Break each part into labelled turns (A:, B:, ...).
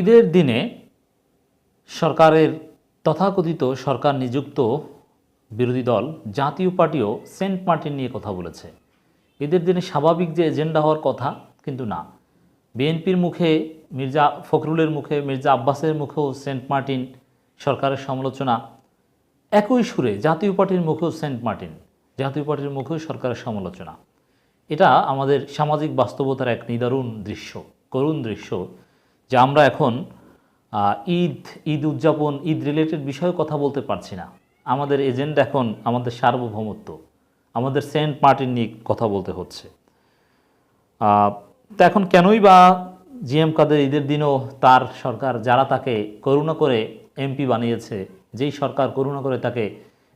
A: ঈদের দিনে সরকারের তথাকথিত সরকার নিযুক্ত বিরোধী দল জাতীয় পার্টিও সেন্ট মার্টিন নিয়ে কথা বলেছে। ঈদের দিনে স্বাভাবিক যে এজেন্ডা হওয়ার কথা কিন্তু না। বিএনপির মুখে মির্জা ফখরুলের মুখে, মির্জা আব্বাসের মুখেও সেন্ট মার্টিন সরকারের সমালোচনা। একই সুরে জাতীয় পার্টির মুখেও সেন্ট মার্টিন, জাতীয় পার্টির মুখেও সরকারের সমালোচনা। এটা আমাদের সামাজিক বাস্তবতার এক নিদারুণ দৃশ্য, করুণ দৃশ্য। যে আমরা এখন ঈদ ঈদ উদযাপন, ঈদ রিলেটেড বিষয়ে কথা বলতে পারছি না। আমাদের এজেন্ডা এখন আমাদের সার্বভৌমত্ব, আমাদের সেন্ট মার্টিন নিয়ে কথা বলতে হচ্ছে। তা এখন কেনই বা জিএম কাদের ঈদের দিনও তার সরকার, যারা তাকে করুণা করে এমপি বানিয়েছে, যেই সরকার করুণা করে তাকে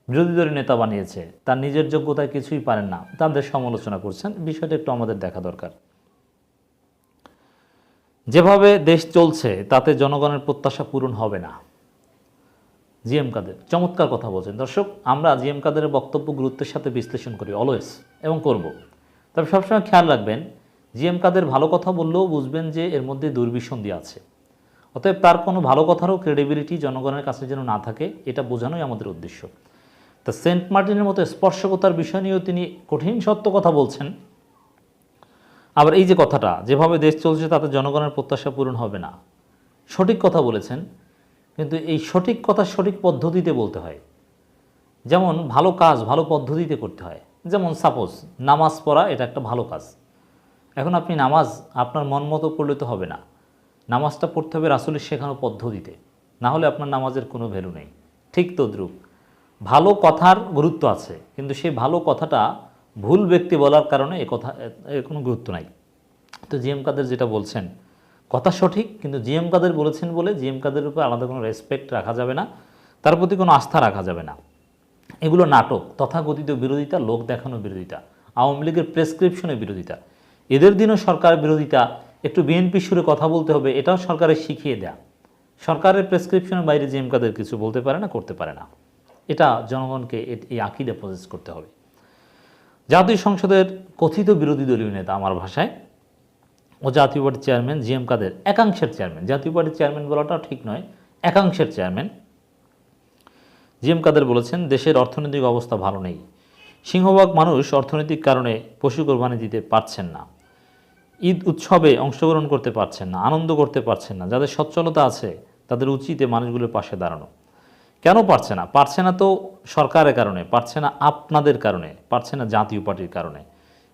A: বিরোধী দলের নেতা বানিয়েছে, তার নিজের যোগ্যতায় কিছুই পারেন না, তাদের সমালোচনা করছেন, বিষয়টা একটু আমাদের দেখা দরকার। যেভাবে দেশ চলছে, তাতে জনগণের প্রত্যাশা পূরণ হবে না। জিএম কাদের, চমৎকার কথা বলছেন। দর্শক, আমরা জিএম কাদেরের বক্তব্য গুরুত্বের সাথে বিশ্লেষণ করি অলওয়েজ এবং করব। তবে সবসময় খেয়াল রাখবেন, জিএম কাদের ভালো কথা বললেও বুঝবেন যে এর মধ্যে দুর্বিসন্ধি আছে। অতএব তার কোনো ভালো কথারও ক্রেডিবিলিটি জনগণের কাছে যেন না থাকে, এটা বোঝানোই আমাদের উদ্দেশ্য। তা সেন্ট মার্টিনের মতো স্পর্শকতার বিষয় নিয়েও তিনি কঠিন সত্য কথা বলছেন। আবার এই যে কথাটা, যেভাবে দেশ চলছে তাতে জনগণের প্রত্যাশা পূরণ হবে না। সঠিক কথা বলেছেন, কিন্তু এই সঠিক কথা সঠিক পদ্ধতিতে বলতে হয়। যেমন ভালো কাজ ভালো পদ্ধতিতে করতে হয়। যেমন সাপোজ নামাজ পড়া এটা একটা ভালো কাজ। এখন আপনি নামাজ আপনার মন মতো পড়লে তো হবে না। নামাজটা পড়তে হবে রাসুলের শেখানো পদ্ধতিতে। না হলে আপনার নামাজের কোনো ভ্যালু নেই। ঠিক তদ্রুপ। ভালো কথার গুরুত্ব আছে, কিন্তু সেই ভালো কথাটা ভুল ব্যক্তি বলার কারণে এ কথা এর কোনো গুরুত্ব নাই। তো জিএম কাদের যেটা বলছেন, কথা সঠিক, কিন্তু জিএম কাদের বলেছেন বলে জিএম কাদের উপর আলাদা কোনো রেসপেক্ট রাখা যাবে না, তার প্রতি কোনো আস্থা রাখা যাবে না। এগুলো নাটক, তথাকথিত বিরোধিতা, লোক দেখানো বিরোধিতা, আওয়ামী লীগের প্রেসক্রিপশনের বিরোধিতা। এদের দিনও সরকার বিরোধিতা, একটু বিএনপি সুরে কথা বলতে হবে, এটাও সরকারের শিখিয়ে দেয়া। সরকারের প্রেসক্রিপশনের বাইরে জিএম কাদের কিছু বলতে পারে না, করতে পারে না। এটা জনগণকে এই আকিদে প্রসেস করতে হবে। জাতীয় সংসদের কথিত বিরোধী দলীয় নেতা আমার ভাষায় ও জাতীয় পার্টির চেয়ারম্যান জি এম কাদের, একাংশের চেয়ারম্যান। জাতীয় পার্টির চেয়ারম্যান বলাটাও ঠিক নয়, একাংশের চেয়ারম্যান। জি এম কাদের বলেছেন, দেশের অর্থনৈতিক অবস্থা ভালো নেই। সিংহভাগ মানুষ অর্থনৈতিক কারণে পশু কোরবানি দিতে পারছেন না। ঈদ উৎসবে অংশগ্রহণ করতে পারছেন না, আনন্দ করতে পারছেন না। যাদের সচ্ছলতা আছে, তাদের উচিত মানুষগুলোর পাশে দাঁড়ানো। কেন পারছে না? পারছে না তো সরকারের কারণে, পারছে না আপনাদের কারণে, পারছে না জাতীয় পার্টির কারণে।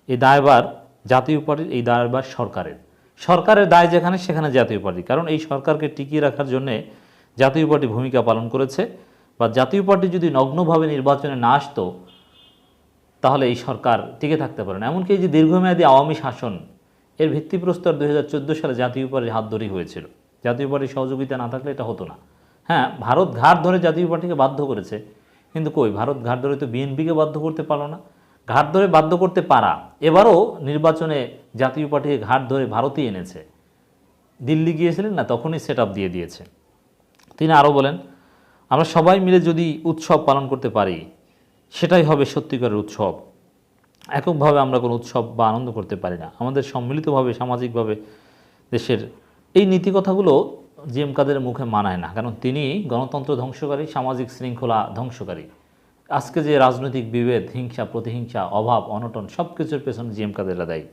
A: এই দায়বার জাতীয় পার্টির, এই দায়বার সরকারের। সরকারের দায় যেখানে, সেখানে জাতীয় পার্টি। কারণ এই সরকারকে টিকিয়ে রাখার জন্যে জাতীয় পার্টি ভূমিকা পালন করেছে বা জাতীয় পার্টি যদি নগ্নভাবে নির্বাচনে না আসতো, তাহলে এই সরকার টিকে থাকতে পারে না। এমনকি এই যে দীর্ঘমেয়াদী আওয়ামী শাসন, এর ভিত্তিপ্রস্তর দু হাজার চোদ্দ সালে জাতীয় পার্টির হাত ধরেই হয়েছিল। জাতীয় পার্টির সহযোগিতা না থাকলে এটা হতো না। হ্যাঁ ভারত ঘাট ধরে জাতীয় পার্টিকে বাধ্য করেছে। কিন্তু কই, ভারত ঘাট ধরে তো বিএনপিকে বাধ্য করতে পারল না। ঘাট ধরে বাধ্য করতে পারা, এবারও নির্বাচনে জাতীয় পার্টিকে ঘাট ধরে ভারতই এনেছে। দিল্লি গিয়েছিলেন না, তখনই সেট দিয়ে দিয়েছে। তিনি আরও বলেন, আমরা সবাই মিলে যদি উৎসব পালন করতে পারি, সেটাই হবে সত্যিকারের উৎসব। এককভাবে আমরা কোনো উৎসব বা আনন্দ করতে পারি না। আমাদের সম্মিলিতভাবে, সামাজিকভাবে দেশের এই নীতি কথাগুলো জি এম কাদের মুখে মানায় না, কারণ তিনি গণতন্ত্র ধ্বংসকারী, সামাজিক শৃঙ্খলা ধ্বংসকারী। আজকে যে রাজনৈতিক বিভেদ, হিংসা, প্রতিহিংসা, অভাব, অনটন সব কিছুর পেছনে জি এম কাদেররা দায়ী।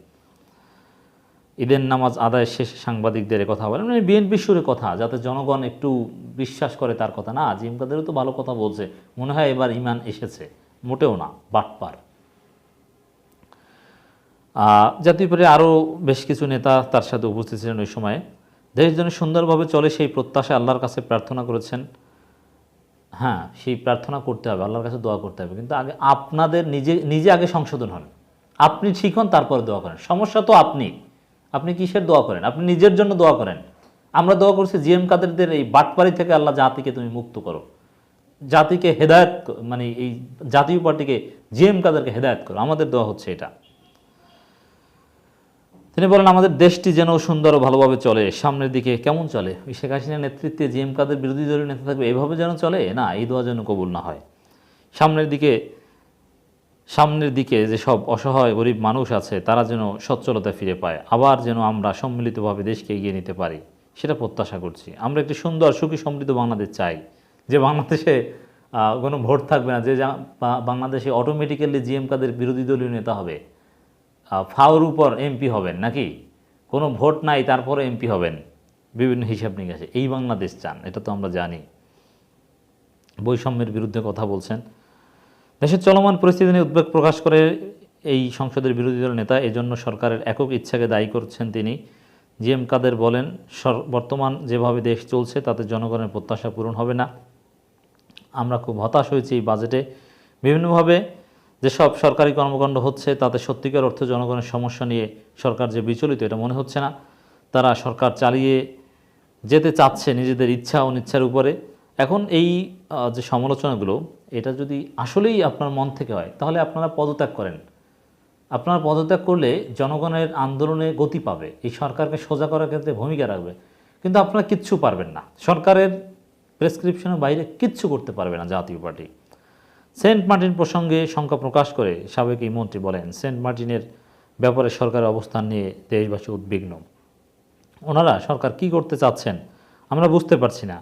A: ঈদের নামাজ আদায় শেষে সাংবাদিকদের কথা বলেন মানে বিএনপি সুরে কথা, যাতে জনগণ একটু বিশ্বাস করে তার কথা। না জিম কাদেরও তো ভালো কথা বলছে, মনে হয় এবার ইমান এসেছে, মোটেও না, বাটপার। জাতীয় পার্টির আরও বেশ কিছু নেতা তার সাথে উপস্থিত ছিলেন ওই সময়ে। দেশ যেন সুন্দরভাবে চলে সেই প্রত্যাশা আল্লাহর কাছে প্রার্থনা করেছেন। হ্যাঁ সেই প্রার্থনা করতে হবে, আল্লাহর কাছে দোয়া করতে হবে। কিন্তু আগে আপনাদের নিজে নিজে আগে সংশোধন হন। আপনি ঠিক হন, তারপরে দোয়া করেন। সমস্যা তো আপনি। আপনি কিসের দোয়া করেন? আপনি নিজের জন্য দোয়া করেন। আমরা দোয়া করছি জিএম কাদেরদের এই বাটপাড়ি থেকে আল্লাহ জাতিকে তুমি মুক্ত করো। জাতিকে হেদায়ত মানে এই জাতীয় পার্টিকে জিএম কাদেরকে হেদায়ত করো। আমাদের দোয়া হচ্ছে এটা। তিনি বলেন, আমাদের দেশটি যেন সুন্দর ও ভালোভাবে চলে। সামনের দিকে কেমন চলে? শেখ হাসিনার নেতৃত্বে জিএম কাদের বিরোধী দলীয় নেতা থাকবে, এভাবে যেন চলে? না, এই দোয়া যেন কবুল না হয়। সামনের দিকে সামনের দিকে যে সব অসহায়, গরিব মানুষ আছে, তারা যেন সচ্ছলতা ফিরে পায়। আবার যেন আমরা সম্মিলিতভাবে দেশকে এগিয়ে নিতে পারি, সেটা প্রত্যাশা করছি। আমরা একটি সুন্দর, সুখী, সমৃদ্ধ বাংলাদেশ চাই, যে বাংলাদেশে কোনো ভোট থাকবে না, যে বাংলাদেশে অটোমেটিক্যালি জিএম কাদের বিরোধী দলীয় নেতা হবে। ফাওর উপর এমপি হবেন নাকি? কোনো ভোট নাই তারপরে এমপি হবেন। বিভিন্ন হিসাব নিকাশে। এই বাংলাদেশ চান, এটা তো আমরা জানি। বৈষম্যের বিরুদ্ধে কথা বলছেন। দেশের চলমান পরিস্থিতি নিয়ে উদ্বেগ প্রকাশ করে এই সংসদের বিরোধী দল নেতা। এজন্য সরকারের একক ইচ্ছাকে দায়ী করছেন তিনি। জি এম কাদের বলেন বর্তমান যেভাবে দেশ চলছে, তাতে জনগণের প্রত্যাশা পূরণ হবে না। আমরা খুব হতাশ হয়েছি এই বাজেটে। বিভিন্নভাবে যেসব সরকারি কর্মকাণ্ড হচ্ছে, তাতে সত্যিকার অর্থে জনগণের সমস্যা নিয়ে সরকার যে বিচলিত, এটা মনে হচ্ছে না। তারা সরকার চালিয়ে যেতে চাচ্ছে নিজেদের ইচ্ছা অনিচ্ছার উপরে। এখন এই যে সমালোচনাগুলো, এটা যদি আসলেই আপনার মন থেকে হয়, তাহলে আপনারা পদত্যাগ করেন। আপনারা পদত্যাগ করলে জনগণের আন্দোলনে গতি পাবে। এই সরকারকে সোজা করার ক্ষেত্রে ভূমিকা রাখবে। কিন্তু আপনারা কিচ্ছু পারবেন না। সরকারের প্রেসক্রিপশনের বাইরে কিচ্ছু করতে পারবে না জাতীয় পার্টি। সেন্ট মার্টিন প্রসঙ্গে শঙ্কা প্রকাশ করে সাবেক এই মন্ত্রী বলেন, সেন্ট মার্টিনের ব্যাপারে সরকারের অবস্থান নিয়ে দেশবাসী উদ্বিগ্ন। ওনারা সরকার কি করতে চাচ্ছেন আমরা বুঝতে পারছি না।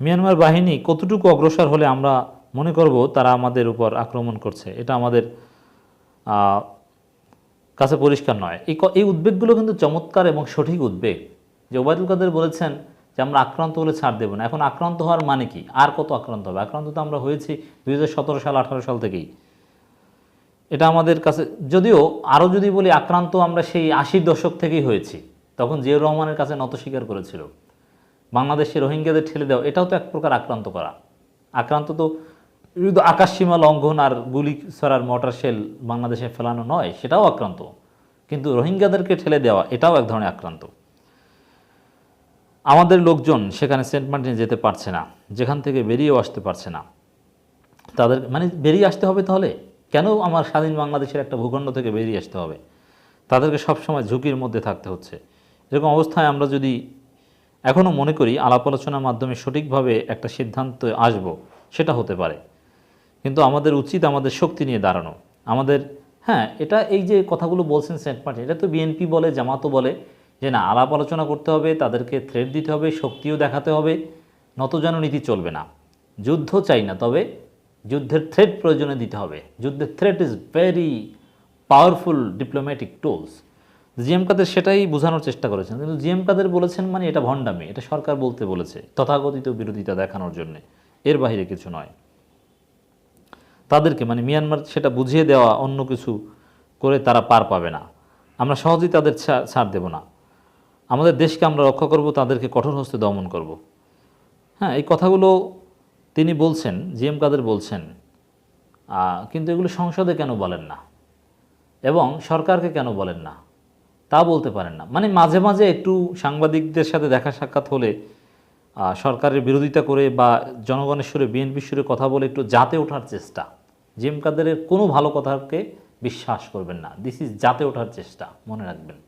A: মিয়ানমার বাহিনী কতটুকু অগ্রসর হলে আমরা মনে করব তারা আমাদের উপর আক্রমণ করছে। এটা আমাদের কাছে পরিষ্কার নয়। এই উদ্বেগগুলো কিন্তু চমৎকার এবং সঠিক উদ্বেগ। যে ওবায়দুল কাদের বলেছেন যে আমরা আক্রান্ত হলে ছাড় দেবো না। এখন আক্রান্ত হওয়ার মানে কি? আর কত আক্রান্ত হবে? আক্রান্ত তো আমরা হয়েছি দুই হাজার সতেরো সাল, আঠারো সাল থেকেই। এটা আমাদের কাছে, যদিও আরও যদি বলি আক্রান্ত আমরা সেই আশির দশক থেকেই হয়েছি, তখন জিয়াউর রহমানের কাছে নত স্বীকার করেছিল। বাংলাদেশে রোহিঙ্গাদের ঠেলে দেওয়া, এটাও তো এক প্রকার আক্রান্ত করা। আক্রান্ত তো শুধু আকাশসীমা লঙ্ঘন আর গুলি ছড়ার মটার শেল বাংলাদেশে ফেলানো নয়, সেটাও আক্রান্ত। কিন্তু রোহিঙ্গাদেরকে ঠেলে দেওয়া, এটাও এক ধরনের আক্রান্ত। আমাদের লোকজন সেখানে সেন্ট মার্টিনে যেতে পারছে না, যেখান থেকে বেরিয়েও আসতে পারছে না। তাদের মানে বেরিয়ে আসতে হবে তাহলে? কেন আমার স্বাধীন বাংলাদেশের একটা ভূখণ্ড থেকে বেরিয়ে আসতে হবে? তাদেরকে সবসময় ঝুঁকির মধ্যে থাকতে হচ্ছে। এরকম অবস্থায় আমরা যদি এখনও মনে করি, আলাপ আলোচনার মাধ্যমে সঠিকভাবে একটা সিদ্ধান্ত আসব, সেটা হতে পারে। কিন্তু আমাদের উচিত আমাদের শক্তি নিয়ে দাঁড়ানো। আমাদের হ্যাঁ এটা এই যে কথাগুলো বলছেন সেন্ট মার্টিন, এটা তো বিএনপি বলে, জামাতও বলে যে না, আলাপ আলোচনা করতে হবে, তাদেরকে থ্রেড দিতে হবে, শক্তিও দেখাতে হবে নতজন নীতি চলবে না। যুদ্ধ চাই না, তবে যুদ্ধের থ্রেড প্রয়োজনে দিতে হবে। যুদ্ধের threat is very powerful diplomatic tools GM Quader সেটাই বোঝানোর চেষ্টা করেছেন, কিন্তু জিএম কাদের বলেছেন মানে এটা ভণ্ডামি, এটা সরকার বলতে বলেছে, তথাকথিত বিরোধিতা দেখানোর জন্য, এর বাইরে কিছু নয়। তাদেরকে মানে মিয়ানমার সেটা বুঝিয়ে দেওয়া অন্য কিছু করে তারা পার পাবে না। আমরা সহজেই তাদের ছাড় দেব না। আমাদের দেশকে আমরা রক্ষা করব, তাদেরকে কঠোর হস্তে দমন করব। হ্যাঁ এই কথাগুলো তিনি বলছেন জি এম কাদের বলছেন কিন্তু এগুলো সংসদে কেন বলেন না? এবং সরকারকে কেন বলেন না? তা বলতে পারেন না। মানে মাঝে মাঝে একটু সাংবাদিকদের সাথে দেখা সাক্ষাৎ হলে সরকারের বিরোধিতা করে বা জনগণের সুরে, বিএনপির সুরে কথা বলে একটু জাতে ওঠার চেষ্টা। জিএম কাদেরের কোনো ভালো কথাকে বিশ্বাস করবেন না। দিস ইজ জাতে ওঠার চেষ্টা, মনে রাখবেন।